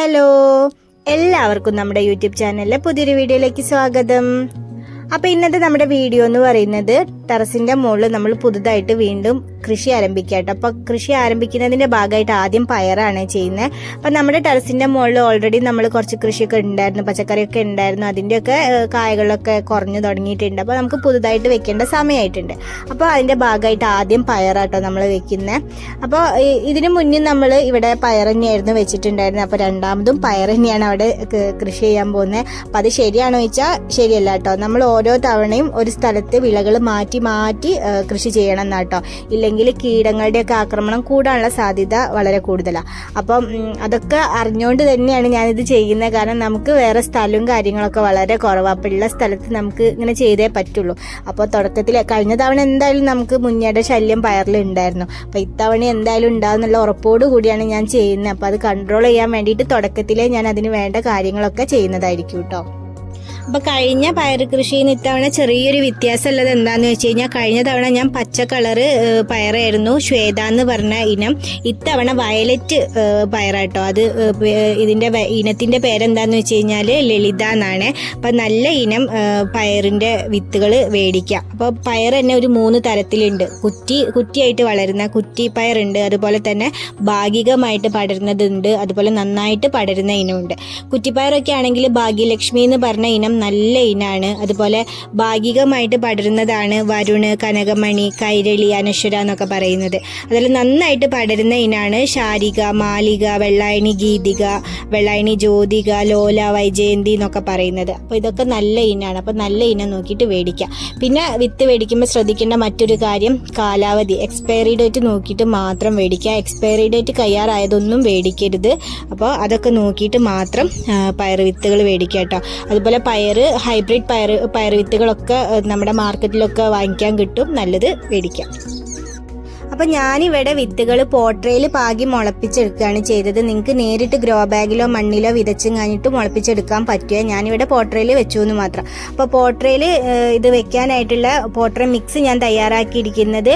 Hello എല്ലാവർക്കും നമ്മുടെ YouTube ചാനലിലെ പുതിയൊരു വീഡിയോയിലേക്ക് സ്വാഗതം. അപ്പോൾ ഇന്നത്തെ നമ്മുടെ വീഡിയോ എന്ന് പറയുന്നത് ടെറസിന്റെ മുകളിൽ നമ്മൾ പുതുതായിട്ട് വീണ്ടും കൃഷി ആരംഭിക്കുക കേട്ടോ അപ്പോൾ കൃഷി ആരംഭിക്കുന്നതിന്റെ ഭാഗമായിട്ട് ആദ്യം പയറാണ് ചെയ്യുന്നത് അപ്പം നമ്മുടെ ടെറസിന്റെ മുകളിൽ ഓൾറെഡി നമ്മൾ കുറച്ച് കൃഷിയൊക്കെ ഉണ്ടായിരുന്നു പച്ചക്കറിയൊക്കെ ഉണ്ടായിരുന്നു. അതിന്റെയൊക്കെ കായകളൊക്കെ കുറഞ്ഞു തുടങ്ങിയിട്ടുണ്ട്. അപ്പോൾ നമുക്ക് പുതുതായിട്ട് വെക്കേണ്ട സമയമായിട്ടുണ്ട് അപ്പോൾ അതിന്റെ ഭാഗമായിട്ട് ആദ്യം പയറാട്ടോ നമ്മൾ വെക്കുന്നത് അപ്പോൾ ഇതിന് മുന്നേ നമ്മൾ ഇവിടെ പയർ തന്നെയായിരുന്നു വെച്ചിട്ടുണ്ടായിരുന്നത്. അപ്പോൾ രണ്ടാമതും പയർ തന്നെയാണ് അവിടെ കൃഷി ചെയ്യാൻ പോകുന്നത് അപ്പോൾ അത് ശരിയാണോ ചോദിച്ചാൽ ശരിയല്ല കേട്ടോ. നമ്മൾ ഓരോ തവണയും ഒരു സ്ഥലത്ത് വിളകൾ മാറ്റി മാറ്റി കൃഷി ചെയ്യണം എന്നാട്ടോ ഇല്ലെങ്കിൽ കീടങ്ങളുടെയൊക്കെ ആക്രമണം കൂടാനുള്ള സാധ്യത വളരെ കൂടുതലാണ് അപ്പം അതൊക്കെ അറിഞ്ഞുകൊണ്ട് തന്നെയാണ് ഞാനിത് ചെയ്യുന്നത് കാരണം നമുക്ക് വേറെ സ്ഥലവും കാര്യങ്ങളൊക്കെ വളരെ കുറവാണ് അപ്പോൾ ഉള്ള സ്ഥലത്ത് നമുക്ക് ഇങ്ങനെ ചെയ്തേ പറ്റുള്ളൂ. അപ്പോൾ തുടക്കത്തിൽ കഴിഞ്ഞ തവണ എന്തായാലും നമുക്ക് മുന്നേടെ ശല്യം പയറിൽ ഉണ്ടായിരുന്നു അപ്പോൾ ഇത്തവണ എന്തായാലും ഉണ്ടാകുന്നുള്ള ഉറപ്പോട് കൂടിയാണ് ഞാൻ ചെയ്യുന്നത് അപ്പോൾ അത് കൺട്രോൾ ചെയ്യാൻ വേണ്ടിയിട്ട് തുടക്കത്തിലേ ഞാൻ അതിന് വേണ്ട കാര്യങ്ങളൊക്കെ ചെയ്യുന്നതായിരിക്കും കേട്ടോ. അപ്പോൾ കഴിഞ്ഞ പയർ കൃഷിയിൽ ഇത്തവണ ചെറിയൊരു വ്യത്യാസം ഉള്ളത് എന്താന്ന് വെച്ച് കഴിഞ്ഞാൽ കഴിഞ്ഞ തവണ ഞാൻ പച്ച കളറ് പയറായിരുന്നു ശ്വേത എന്ന് പറഞ്ഞ ഇനം. ഇത്തവണ വയലറ്റ് പയറാട്ടോ. അത് ഇതിന്റെ ഇനത്തിന്റെ പേരെന്താന്ന് വെച്ച് കഴിഞ്ഞാൽ ലളിത എന്നാണ് അപ്പം നല്ല ഇനം പയറിന്റെ വിത്തുകൾ മേടിക്കാം അപ്പോൾ പയർ തന്നെ ഒരു മൂന്ന് തരത്തിലുണ്ട്. കുറ്റി കുറ്റിയായിട്ട് വളരുന്ന കുറ്റി പയറുണ്ട്. അതുപോലെ തന്നെ ഭാഗികമായിട്ട് പടരുന്നതുണ്ട്. അതുപോലെ നന്നായിട്ട് പടരുന്ന ഇനമുണ്ട്. കുറ്റിപ്പയറൊക്കെ ആണെങ്കിൽ ഭാഗ്യലക്ഷ്മി എന്ന് പറഞ്ഞ ഇനം നല്ല ഇനാണ്. അതുപോലെ ഭാഗികമായിട്ട് പടരുന്നതാണ് വരുണ് കനകമണി കൈരളി അനശ്വര എന്നൊക്കെ പറയുന്നത്. അതിൽ നന്നായിട്ട് പടരുന്ന ഇനാണ് ശാരിക മാലിക വെള്ളായണി ഗീതിക വെള്ളായണി ജ്യോതിക ലോല വൈജയന്തി എന്നൊക്കെ പറയുന്നത്. അപ്പോൾ ഇതൊക്കെ നല്ല ഇനാണ്. അപ്പോൾ നല്ല ഇനം നോക്കിയിട്ട് മേടിക്കാം പിന്നെ വിത്ത് മേടിക്കുമ്പോൾ ശ്രദ്ധിക്കേണ്ട മറ്റൊരു കാര്യം കാലാവധി. എക്സ്പയറി ഡേറ്റ് നോക്കിയിട്ട് മാത്രം മേടിക്കുക എക്സ്പയറി ഡേറ്റ് കയ്യാറായതൊന്നും മേടിക്കരുത് അപ്പോൾ അതൊക്കെ നോക്കിയിട്ട് മാത്രം പയർ വിത്തുകൾ മേടിക്കുക കേട്ടോ. അതുപോലെ പയർ ഹൈബ്രിഡ് പയർ പയർ വിത്തുകളൊക്കെ നമ്മുടെ മാർക്കറ്റിലൊക്കെ വാങ്ങിക്കാൻ കിട്ടും. നല്ലത് മേടിക്കാം. അപ്പം ഞാനിവിടെ വിത്തുകൾ പോട്രയിൽ പാകി മുളപ്പിച്ചെടുക്കുകയാണ് ചെയ്തത്. നിങ്ങൾക്ക് നേരിട്ട് ഗ്രോ ബാഗിലോ മണ്ണിലോ വിതച്ചും കഴിഞ്ഞിട്ട് മുളപ്പിച്ചെടുക്കാൻ പറ്റുക. ഞാനിവിടെ പോട്രയിൽ വെച്ചു എന്ന് മാത്രം അപ്പോൾ പോട്രയിൽ ഇത് വെക്കാനായിട്ടുള്ള പോട്ര മിക്സ് ഞാൻ തയ്യാറാക്കിയിരിക്കുന്നത്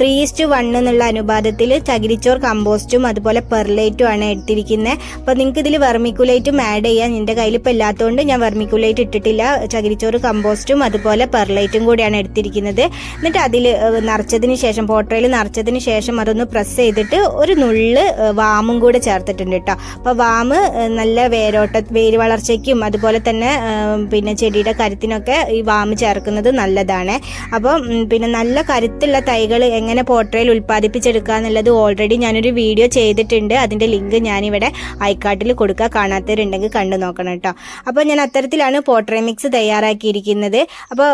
ത്രീ ഇസ്റ്റു വൺ എന്നുള്ള അനുപാതത്തിൽ ചകിരിച്ചോർ കമ്പോസ്റ്റും അതുപോലെ പെർലൈറ്റും ആണ് എടുത്തിരിക്കുന്നത് അപ്പോൾ നിങ്ങൾക്ക് ഇതിൽ വെർമിക്കുലേറ്റും ആഡ് ചെയ്യാം. എന്റെ കയ്യിൽ ഇപ്പോൾ ഇല്ലാത്തതുകൊണ്ട് ഞാൻ വെർമിക്കുലേറ്റ് ഇട്ടിട്ടില്ല. ചകിരിച്ചോറ് കമ്പോസ്റ്റും അതുപോലെ പെർലൈറ്റും കൂടിയാണ് എടുത്തിരിക്കുന്നത്. എന്നിട്ട് അതിൽ നിറച്ചതിന് ശേഷം പോട്രയിൽ നിറച്ചതിന് ശേഷം അതൊന്ന് പ്രസ് ചെയ്തിട്ട് ഒരു നുള്ള് വാമും കൂടെ ചേർത്തിട്ടുണ്ട് കേട്ടോ അപ്പോൾ വാമ് നല്ല വേരോട്ട വേര് വളർച്ചയ്ക്കും അതുപോലെ തന്നെ പിന്നെ ചെടിയുടെ കരുത്തിനൊക്കെ ഈ വാമ് ചേർക്കുന്നത് നല്ലതാണ്. അപ്പം പിന്നെ നല്ല കരുത്തുള്ള തൈകൾ എങ്ങനെ പോട്ടയിൽ ഉൽപ്പാദിപ്പിച്ചെടുക്കുക എന്നുള്ളത് ഓൾറെഡി ഞാനൊരു വീഡിയോ ചെയ്തിട്ടുണ്ട്. അതിന്റെ ലിങ്ക് ഞാനിവിടെ ഐക്കാട്ടിൽ കൊടുക്കുക. കാണാത്തവരുണ്ടെങ്കിൽ കണ്ടു നോക്കണം കേട്ടോ അപ്പോൾ ഞാൻ അത്തരത്തിലാണ് പോട്ടറി മിക്സ് തയ്യാറാക്കിയിരിക്കുന്നത്. അപ്പോൾ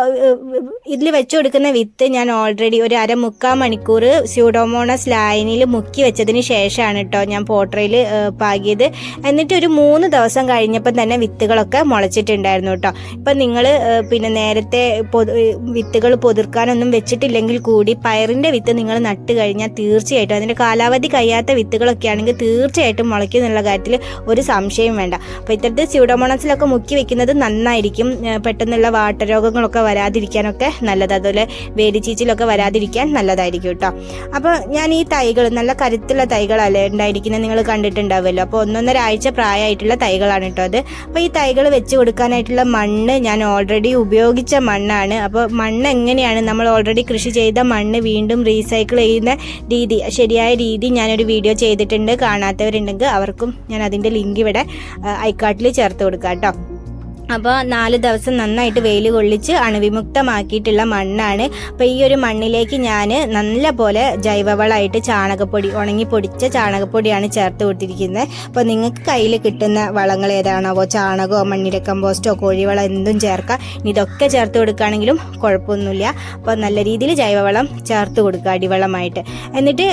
ഇതിൽ വെച്ചു കൊടുക്കുന്ന വിത്ത് ഞാൻ ഓൾറെഡി ഒരു അര മുക്കാൽ മണിക്കൂർ സ്യൂഡോമോണസ് ലൈനിൽ മുക്കി വെച്ചതിന് ശേഷമാണ് കേട്ടോ ഞാൻ പോട്ടറയിൽ പാകിയത്. എന്നിട്ട് ഒരു മൂന്ന് ദിവസം കഴിഞ്ഞപ്പം തന്നെ വിത്തുകളൊക്കെ മുളച്ചിട്ടുണ്ടായിരുന്നു കേട്ടോ ഇപ്പം നിങ്ങൾ പിന്നെ നേരത്തെ വിത്തുകൾ പൊതിർക്കാനൊന്നും വെച്ചിട്ടില്ലെങ്കിൽ കൂടി പയറിന്റെ വിത്ത് നിങ്ങൾ നട്ട് കഴിഞ്ഞാൽ തീർച്ചയായിട്ടും അതിന്റെ കാലാവധി കഴിയാത്ത വിത്തുകളൊക്കെ ആണെങ്കിൽ തീർച്ചയായിട്ടും മുളയ്ക്കും എന്നുള്ള കാര്യത്തിൽ ഒരു സംശയം വേണ്ട. അപ്പോൾ ഇത്തരത്തിൽ സ്യൂഡോമോണസിലൊക്കെ മുക്കി വെക്കുന്നത് നന്നായിരിക്കും. പെട്ടെന്നുള്ള വാട്ടരോഗങ്ങളൊക്കെ വരാതിരിക്കാനൊക്കെ നല്ലത്. അതുപോലെ വേടിച്ചീച്ചിലൊക്കെ വരാതിരിക്കാൻ നല്ലതായിരിക്കും കേട്ടോ അപ്പോൾ ഞാൻ ഈ തൈകൾ നല്ല കരുത്തുള്ള തൈകളല്ലേ ഉണ്ടായിരിക്കുന്നത് നിങ്ങൾ കണ്ടിട്ടുണ്ടാവുമല്ലോ. അപ്പോൾ ഒന്നൊന്നര ആഴ്ച പ്രായമായിട്ടുള്ള തൈകളാണ് കേട്ടോ അത്. അപ്പോൾ ഈ തൈകൾ വെച്ച് കൊടുക്കാനായിട്ടുള്ള മണ്ണ് ഞാൻ ഓൾറെഡി ഉപയോഗിച്ച മണ്ണാണ്. അപ്പോൾ മണ്ണ് എങ്ങനെയാണ് നമ്മൾ ഓൾറെഡി കൃഷി ചെയ്ത മണ്ണ് വീണ്ടും റീസൈക്കിൾ ചെയ്യുന്ന രീതി ശരിയായ രീതി ഞാനൊരു വീഡിയോ ചെയ്തിട്ടുണ്ട്. കാണാത്തവരുണ്ടെങ്കിൽ അവർക്കും ഞാൻ അതിന്റെ ലിങ്ക് ഇവിടെ ഐക്കാട്ടിൽ ചേർത്ത് കൊടുക്കാം കേട്ടോ അപ്പോൾ നാല് ദിവസം നന്നായിട്ട് വെയിൽ കൊള്ളിച്ച് അണുവിമുക്തമാക്കിയിട്ടുള്ള മണ്ണാണ്. അപ്പോൾ ഈ ഒരു മണ്ണിലേക്ക് ഞാൻ നല്ല പോലെ ജൈവവളമായിട്ട് ചാണകപ്പൊടി ഉണങ്ങി പൊടിച്ച ചാണകപ്പൊടിയാണ് ചേർത്ത് കൊടുത്തിരിക്കുന്നത്. അപ്പോൾ നിങ്ങൾക്ക് കയ്യിൽ കിട്ടുന്ന വളങ്ങൾ ഏതാണോ ചാണകമോ മണ്ണിര കമ്പോസ്റ്റോ കോഴിവളം എന്തും ചേർക്കാം. ഇതൊക്കെ ചേർത്ത് കൊടുക്കുകയാണെങ്കിലും കുഴപ്പമൊന്നുമില്ല. അപ്പോൾ നല്ല രീതിയിൽ ജൈവവളം ചേർത്ത് കൊടുക്കുക അടിവളമായിട്ട്. എന്നിട്ട്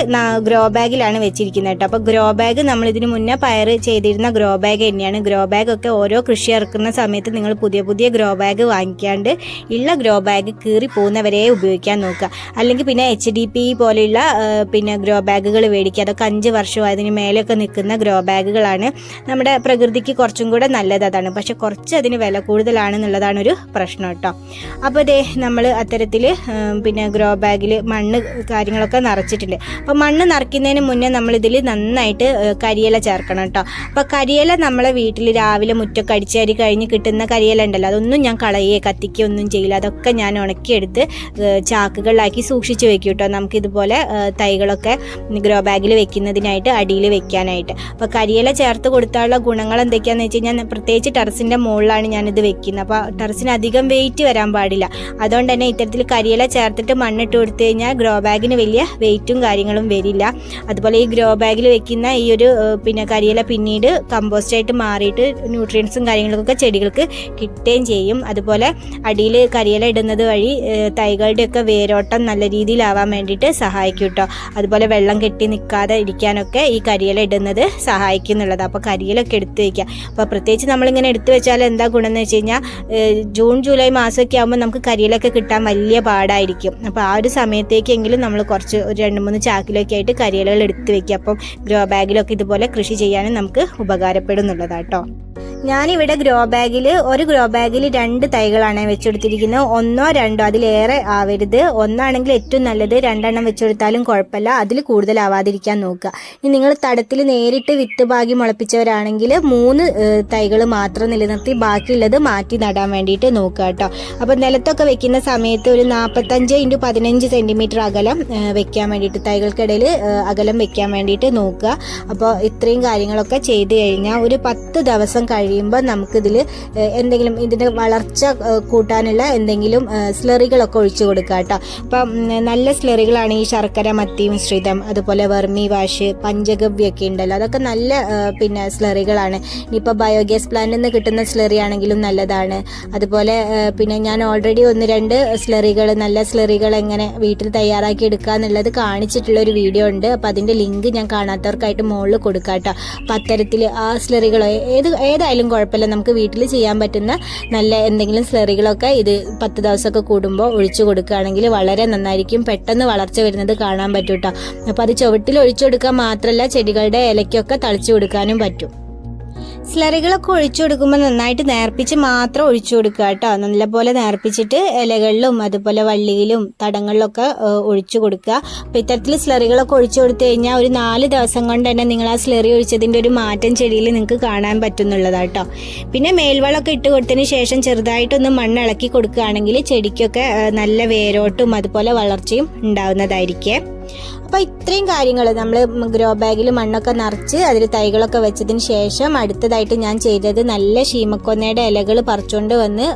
ഗ്രോ ബാഗിലാണ് വെച്ചിരിക്കുന്നത് കേട്ടോ. അപ്പോൾ ഗ്രോ ബാഗ് നമ്മൾ ഇതിന് മുന്നേ പയർ ചെയ്തിരുന്ന ഗ്രോ ബാഗ് തന്നെയാണ്. ഗ്രോ ബാഗ് ഒക്കെ ഓരോ കൃഷി ഇറക്കുന്ന സമയത്ത് വിചാരിച്ചിട്ട് നിങ്ങൾ പുതിയ പുതിയ ഗ്രോ ബാഗ് വാങ്ങിക്കാണ്ട് ഉള്ള ഗ്രോ ബാഗ് കീറി പോകുന്നവരെ ഉപയോഗിക്കാൻ നോക്കുക. അല്ലെങ്കിൽ പിന്നെ എച്ച് ഡി പി പോലെയുള്ള പിന്നെ ഗ്രോ ബാഗുകൾ മേടിക്കുക. അതൊക്കെ അഞ്ച് വർഷം അതിന് മേലെയൊക്കെ നിൽക്കുന്ന ഗ്രോ ബാഗുകളാണ് നമ്മുടെ പ്രകൃതിക്ക് കുറച്ചും കൂടെ നല്ലത് അതാണ്. പക്ഷെ കുറച്ച് അതിന് വില കൂടുതലാണെന്നുള്ളതാണ് ഒരു പ്രശ്നം കേട്ടോ. അപ്പോൾ ഇതേ നമ്മൾ അത്തരത്തിൽ പിന്നെ ഗ്രോ ബാഗിൽ മണ്ണ് കാര്യങ്ങളൊക്കെ നിറച്ചിട്ടുണ്ട്. അപ്പോൾ മണ്ണ് നിറയ്ക്കുന്നതിന് മുന്നേ നമ്മളിതിൽ നന്നായിട്ട് കരിയില ചേർക്കണം കേട്ടോ. അപ്പോൾ കരിയില നമ്മളെ വീട്ടിൽ രാവിലെ മുറ്റൊക്കെ അടിച്ചേരി കഴിഞ്ഞ് കിട്ടുന്ന കരിയില ഉണ്ടല്ലോ അതൊന്നും ഞാൻ കളയേ കത്തിക്കൊന്നും ചെയ്യില്ല. അതൊക്കെ ഞാൻ ഉണക്കിയെടുത്ത് ചാക്കുകളിലാക്കി സൂക്ഷിച്ച് വെക്കും കേട്ടോ നമുക്കിതുപോലെ തൈകളൊക്കെ ഗ്രോ ബാഗിൽ വെക്കുന്നതിനായിട്ട് അടിയിൽ വെക്കാനായിട്ട്. അപ്പോൾ കരിയില ചേർത്ത് കൊടുത്താലുള്ള ഗുണങ്ങൾ എന്തൊക്കെയാണെന്ന് വെച്ച് കഴിഞ്ഞാൽ പ്രത്യേകിച്ച് ടെറസിന്റെ മുകളിലാണ് ഞാനിത് വെക്കുന്നത്. അപ്പോൾ ടെറസിന് അധികം വെയിറ്റ് വരാൻ പാടില്ല. അതുകൊണ്ട് തന്നെ ഇത്തരത്തിൽ കരിയില ചേർത്തിട്ട് മണ്ണിട്ട് കൊടുത്തു കഴിഞ്ഞാൽ ഗ്രോ ബാഗിന് വലിയ വെയിറ്റും കാര്യങ്ങളും വരില്ല. അതുപോലെ ഈ ഗ്രോ ബാഗിൽ വെക്കുന്ന ഈ ഒരു പിന്നെ കരിയില പിന്നീട് കമ്പോസ്റ്റായിട്ട് മാറിയിട്ട് ന്യൂട്രിയൻസും കാര്യങ്ങളൊക്കെ ചെടികൾക്ക് കിട്ടുകയും ചെയ്യും. അതുപോലെ അടിയിൽ കരിയില ഇടുന്നത് വഴി തൈകളുടെയൊക്കെ വേരോട്ടം നല്ല രീതിയിലാവാൻ വേണ്ടിയിട്ട് സഹായിക്കും കേട്ടോ. അതുപോലെ വെള്ളം കെട്ടി നിൽക്കാതെ ഇരിക്കാനൊക്കെ ഈ കരിയില ഇടുന്നത് സഹായിക്കും എന്നുള്ളത്. അപ്പോൾ കരിയിലൊക്കെ എടുത്തു വയ്ക്കുക. അപ്പോൾ പ്രത്യേകിച്ച് നമ്മളിങ്ങനെ എടുത്തു വെച്ചാൽ എന്താ ഗുണം എന്ന് വെച്ച് കഴിഞ്ഞാൽ ജൂൺ ജൂലൈ മാസമൊക്കെ ആകുമ്പോൾ നമുക്ക് കരിയിലൊക്കെ കിട്ടാൻ വലിയ പാടായിരിക്കും. അപ്പോൾ ആ ഒരു സമയത്തേക്കെങ്കിലും നമ്മൾ കുറച്ച് ഒരു രണ്ട് മൂന്ന് ചാക്കിലൊക്കെ ആയിട്ട് കരിയിലകൾ എടുത്തു വയ്ക്കുക. അപ്പം ഗ്രോ ബാഗിലൊക്കെ ഇതുപോലെ കൃഷി ചെയ്യാനും നമുക്ക് ഉപകാരപ്പെടുന്നുള്ളതാട്ടോ ഞാനിവിടെ ഗ്രോ ബാഗിൽ ഒരു ഗ്രോ ബാഗിൽ രണ്ട് തൈകളാണ് വെച്ചെടുത്തിരിക്കുന്നത്. ഒന്നോ രണ്ടോ അതിലേറെ ആവരുത്. ഒന്നാണെങ്കിൽ ഏറ്റവും നല്ലത് രണ്ടെണ്ണം വെച്ചെടുത്താലും കുഴപ്പമില്ല. അതിൽ കൂടുതലാവാതിരിക്കാൻ നോക്കുക. ഇനി നിങ്ങൾ തടത്തിൽ നേരിട്ട് വിത്ത് ഭാഗി മുളപ്പിച്ചവരാണെങ്കിൽ മൂന്ന് തൈകൾ മാത്രം നിലനിർത്തി ബാക്കിയുള്ളത് മാറ്റി നടാൻ വേണ്ടിയിട്ട് നോക്കുക കേട്ടോ. അപ്പോൾ നിലത്തൊക്കെ വെക്കുന്ന സമയത്ത് ഒരു നാൽപ്പത്തഞ്ച് ഇന്റു പതിനഞ്ച് സെന്റിമീറ്റർ അകലം വെക്കാൻ വേണ്ടിയിട്ട് തൈകൾക്കിടയിൽ അകലം വെക്കാൻ വേണ്ടിയിട്ട് നോക്കുക. അപ്പോൾ ഇത്രയും കാര്യങ്ങളൊക്കെ ചെയ്ത് കഴിഞ്ഞാൽ ഒരു പത്ത് ദിവസം കഴിയുമ്പോൾ നമുക്കിതിൽ എന്തെങ്കിലും ഇതിന്റെ വളർച്ച കൂട്ടാനുള്ള എന്തെങ്കിലും സ്ലറികളൊക്കെ ഒഴിച്ചു കൊടുക്കുക കേട്ടോ അപ്പം നല്ല സ്ലറികളാണ് ഈ ശർക്കര മത്തി മിശ്രിതം അതുപോലെ വെർമി വാഷ് പഞ്ചഗവ്യൊക്കെ ഉണ്ടല്ലോ. അതൊക്കെ നല്ല പിന്നെ സ്ലറികളാണ്. ഇനിയിപ്പോൾ ബയോഗ്യാസ് പ്ലാന്റിൽ നിന്ന് കിട്ടുന്ന സ്ലറി ആണെങ്കിലും നല്ലതാണ്. അതുപോലെ പിന്നെ ഞാൻ ഓൾറെഡി ഒന്ന് രണ്ട് സ്ലറികൾ നല്ല സ്ലറികൾ എങ്ങനെ വീട്ടിൽ തയ്യാറാക്കി എടുക്കുക എന്നുള്ളത് കാണിച്ചിട്ടുള്ള ഒരു വീഡിയോ ഉണ്ട്. അപ്പോൾ അതിന്റെ ലിങ്ക് ഞാൻ കാണാത്തവർക്കായിട്ട് മുകളിൽ കൊടുക്കാം കേട്ടോ അപ്പം അത്തരത്തിൽ ആ സ്ലറികളോ ഏത് ഏതായാലും കുഴപ്പമില്ല. നമുക്ക് വീട്ടിൽ ചെയ്യാൻ പറ്റുന്ന നല്ല എന്തെങ്കിലും സ്ലറികളൊക്കെ ഇത് പത്ത് ദിവസമൊക്കെ കൂടുമ്പോൾ ഒഴിച്ചു കൊടുക്കുകയാണെങ്കിൽ വളരെ നന്നായിരിക്കും. പെട്ടെന്ന് വളർച്ച വരുന്നത് കാണാൻ പറ്റും കേട്ടോ അപ്പോൾ അത് ചുവട്ടിൽ ഒഴിച്ചു കൊടുക്കാൻ മാത്രമല്ല ചെടികളുടെ ഇലയ്ക്കൊക്കെ തളിച്ചു കൊടുക്കാനും പറ്റും. സ്ലറികളൊക്കെ ഒഴിച്ചു കൊടുക്കുമ്പോൾ നന്നായിട്ട് നേർപ്പിച്ച് മാത്രം ഒഴിച്ചു കൊടുക്കുക കേട്ടോ. നല്ലപോലെ നേർപ്പിച്ചിട്ട് ഇലകളിലും അതുപോലെ വള്ളിയിലും തടങ്ങളിലൊക്കെ ഒഴിച്ചു കൊടുക്കുക. അപ്പോൾ ഇത്തരത്തിൽ സ്ലറികളൊക്കെ ഒഴിച്ചു കൊടുത്തു കഴിഞ്ഞാൽ ഒരു നാല് ദിവസം കൊണ്ട് തന്നെ നിങ്ങൾ ആ സ്ലറി ഒഴിച്ചതിന്റെ ഒരു മാറ്റം ചെടിയിൽ നിങ്ങൾക്ക് കാണാൻ പറ്റുന്നുള്ളതാണ് കേട്ടോ. പിന്നെ മേൽവളമൊക്കെ ഇട്ട് കൊടുത്തതിന് ശേഷം ചെറുതായിട്ടൊന്ന് മണ്ണ് ഇളക്കി കൊടുക്കുകയാണെങ്കിൽ ചെടിക്കൊക്കെ നല്ല വേരോട്ടും അതുപോലെ വളർച്ചയും ഉണ്ടാവുന്നതായിരിക്കേ. അപ്പോൾ ഇത്രയും കാര്യങ്ങൾ നമ്മൾ ഗ്രോ ബാഗിൽ മണ്ണൊക്കെ നിറച്ച് അതിൽ തൈകളൊക്കെ വെച്ചതിന് ശേഷം അടുത്തതായിട്ട് ഞാൻ ചെയ്തത് നല്ല ശീമക്കൊന്നയുടെ ഇലകൾ പറിച്ചുകൊണ്ട് വന്ന്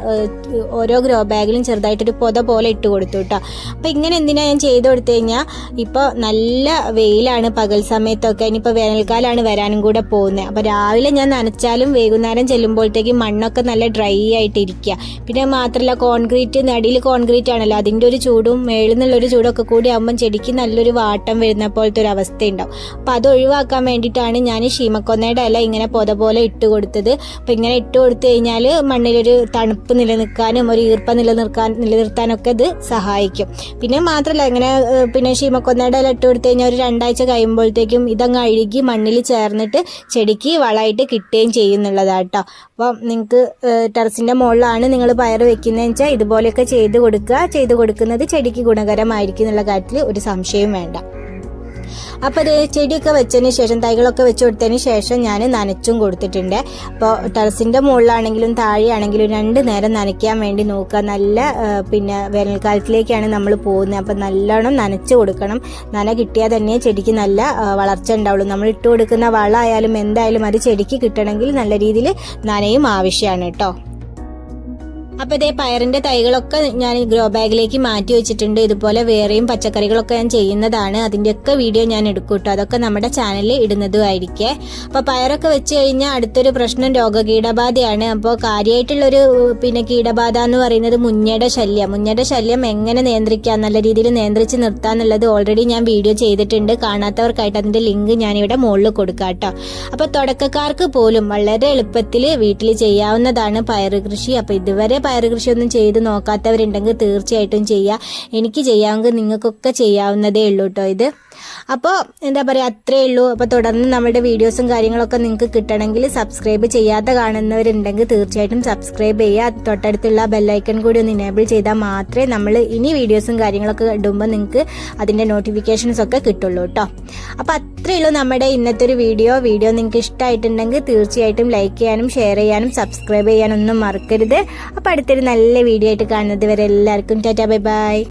ഓരോ ഗ്രോ ബാഗിലും ചെറുതായിട്ടൊരു പൊത പോലെ ഇട്ട് കൊടുത്തു കേട്ടോ അപ്പോൾ ഇങ്ങനെ എന്തിനാ ഞാൻ ചെയ്ത് കൊടുത്തു കഴിഞ്ഞാൽ ഇപ്പോൾ നല്ല വെയിലാണ് പകൽ സമയത്തൊക്കെ ഇനിയിപ്പോൾ വേനൽക്കാലമാണ് വരാനും കൂടെ പോകുന്നത് അപ്പോൾ രാവിലെ ഞാൻ നനച്ചാലും വൈകുന്നേരം ചെല്ലുമ്പോഴത്തേക്കും മണ്ണൊക്കെ നല്ല ഡ്രൈ ആയിട്ട് ഇരിക്കുക പിന്നെ മാത്രമല്ല കോൺക്രീറ്റ് നടിയിൽ കോൺക്രീറ്റ് ആണല്ലോ അതിന്റെ ഒരു ചൂടും മേളിൽ നിന്നുള്ളൊരു ചൂടൊക്കെ കൂടി ആകുമ്പം ചെടിക്ക് നല്ലൊരു വാട്ടം വരുന്ന പോലത്തെ ഒരു അവസ്ഥയുണ്ടാവും. അപ്പോൾ അത് ഒഴിവാക്കാൻ വേണ്ടിയിട്ടാണ് ഞാൻ ഷീമക്കൊന്നയുടെ ഇല ഇങ്ങനെ പൊത പോലെ ഇട്ട് കൊടുത്തത്. അപ്പോൾ ഇങ്ങനെ ഇട്ട് കൊടുത്തു കഴിഞ്ഞാൽ മണ്ണിലൊരു തണുപ്പ് നിലനിൽക്കാനും ഒരു ഈർപ്പം നിലനിർത്താൻ നിലനിർത്താനൊക്കെ ഇത് സഹായിക്കും. പിന്നെ മാത്രമല്ല ഇങ്ങനെ പിന്നെ ഷീമക്കൊന്നയുടെ ഇല ഇട്ട് കൊടുത്തു കഴിഞ്ഞാൽ ഒരു രണ്ടാഴ്ച കഴിയുമ്പോഴത്തേക്കും ഇതങ്ങ് അഴുകി മണ്ണിൽ ചേർന്നിട്ട് ചെടിക്ക് വളമായിട്ട് കിട്ടുകയും ചെയ്യുന്നുള്ളതാട്ടോ അപ്പോൾ നിങ്ങൾക്ക് ടെറസിന്റെ മുകളിലാണ് നിങ്ങൾ പയർ വെക്കുന്നതെന്ന് വെച്ചാൽ ഇതുപോലെയൊക്കെ ചെയ്ത് കൊടുക്കുക. ചെയ്ത് കൊടുക്കുന്നത് ചെടിക്ക് ഗുണകരമായിരിക്കും എന്നുള്ള കാര്യത്തിൽ ഒരു സംശയവും വേണ്ട. അപ്പോൾ അത് ചെടിയൊക്കെ വെച്ചതിന് ശേഷം തൈകളൊക്കെ വെച്ച് കൊടുത്തതിന് ശേഷം ഞാൻ നനച്ചും കൊടുത്തിട്ടുണ്ട്. അപ്പോൾ ടെറസിന്റെ മുകളിലാണെങ്കിലും താഴെയാണെങ്കിലും രണ്ട് നേരം നനയ്ക്കാൻ വേണ്ടി നോക്കുക. നല്ല പിന്നെ വേനൽക്കാലത്തിലേക്കാണ് നമ്മൾ പോകുന്നത്. അപ്പോൾ നല്ലോണം നനച്ച് കൊടുക്കണം. നന കിട്ടിയാൽ തന്നെ ചെടിക്ക് നല്ല വളർച്ച ഉണ്ടാവുള്ളൂ. നമ്മൾ ഇട്ട് കൊടുക്കുന്ന വളമായാലും എന്തായാലും അത് ചെടിക്ക് കിട്ടണമെങ്കിൽ നല്ല രീതിയിൽ നനയും ആവശ്യമാണ് കേട്ടോ. അപ്പൊ ഇതേ പയറിന്റെ തൈകളൊക്കെ ഞാൻ ഗ്രോ ബാഗിലേക്ക് മാറ്റി വെച്ചിട്ടുണ്ട്. ഇതുപോലെ വേറെയും പച്ചക്കറികളൊക്കെ ഞാൻ ചെയ്യുന്നതാണ്. അതിന്റെയൊക്കെ വീഡിയോ ഞാൻ എടുക്കൂട്ടോ കേട്ടോ അതൊക്കെ നമ്മുടെ ചാനലിൽ ഇടുന്നതുമായിരിക്കേ. അപ്പൊ പയറൊക്കെ വെച്ച് കഴിഞ്ഞാൽ അടുത്തൊരു പ്രശ്നം രോഗകീടബാധയാണ്. അപ്പോൾ കാര്യമായിട്ടുള്ളൊരു പിന്നെ കീടബാധ എന്ന് പറയുന്നത് മുഞ്ഞയുടെ ശല്യം. മുഞ്ഞയുടെ ശല്യം എങ്ങനെ നിയന്ത്രിക്കാം? നല്ല രീതിയിൽ നിയന്ത്രിച്ച് നിർത്താന്നുള്ളത് ഓൾറെഡി ഞാൻ വീഡിയോ ചെയ്തിട്ടുണ്ട്. കാണാത്തവർക്കായിട്ട് അതിന്റെ ലിങ്ക് ഞാനിവിടെ മുകളിൽ കൊടുക്കാം കേട്ടോ അപ്പൊ തുടക്കക്കാർക്ക് പോലും വളരെ എളുപ്പത്തിൽ വീട്ടിൽ ചെയ്യാവുന്നതാണ് പയറ് കൃഷി. അപ്പൊ ഇതുവരെ പയറ് കൃഷിയൊന്നും ചെയ്ത് നോക്കാത്തവരുണ്ടെങ്കിൽ തീർച്ചയായിട്ടും ചെയ്യുക എനിക്ക് ചെയ്യാമെങ്കിൽ നിങ്ങൾക്കൊക്കെ ചെയ്യാവുന്നതേ ഉള്ളൂ കേട്ടോ ഇത്. അപ്പോൾ എന്താ പറയുക അത്രേ ഉള്ളൂ. അപ്പോൾ തുടർന്ന് നമ്മുടെ വീഡിയോസും കാര്യങ്ങളൊക്കെ നിങ്ങൾക്ക് കിട്ടണമെങ്കിൽ സബ്സ്ക്രൈബ് ചെയ്യാത്ത കാണുന്നവരുണ്ടെങ്കിൽ തീർച്ചയായിട്ടും സബ്സ്ക്രൈബ് ചെയ്യുക. തൊട്ടടുത്തുള്ള ബെല്ലൈക്കൺ കൂടി ഒന്ന് ഇനേബിൾ ചെയ്താൽ മാത്രമേ നമ്മൾ ഇനി വീഡിയോസും കാര്യങ്ങളൊക്കെ ഇടുമ്പോൾ നിങ്ങൾക്ക് അതിന്റെ നോട്ടിഫിക്കേഷൻസ് ഒക്കെ കിട്ടുള്ളൂ കേട്ടോ അപ്പോൾ അത്രേ ഉള്ളൂ നമ്മുടെ ഇന്നത്തെ ഒരു വീഡിയോ. വീഡിയോ നിങ്ങൾക്ക് ഇഷ്ടമായിട്ടുണ്ടെങ്കിൽ തീർച്ചയായിട്ടും ലൈക്ക് ചെയ്യാനും ഷെയർ ചെയ്യാനും സബ്സ്ക്രൈബ് ചെയ്യാനൊന്നും മറക്കരുത്. അപ്പോൾ അടുത്തൊരു നല്ല വീഡിയോ ആയിട്ട് കാണുന്നത് വരെ എല്ലാവർക്കും ടാറ്റാ ബൈ ബൈ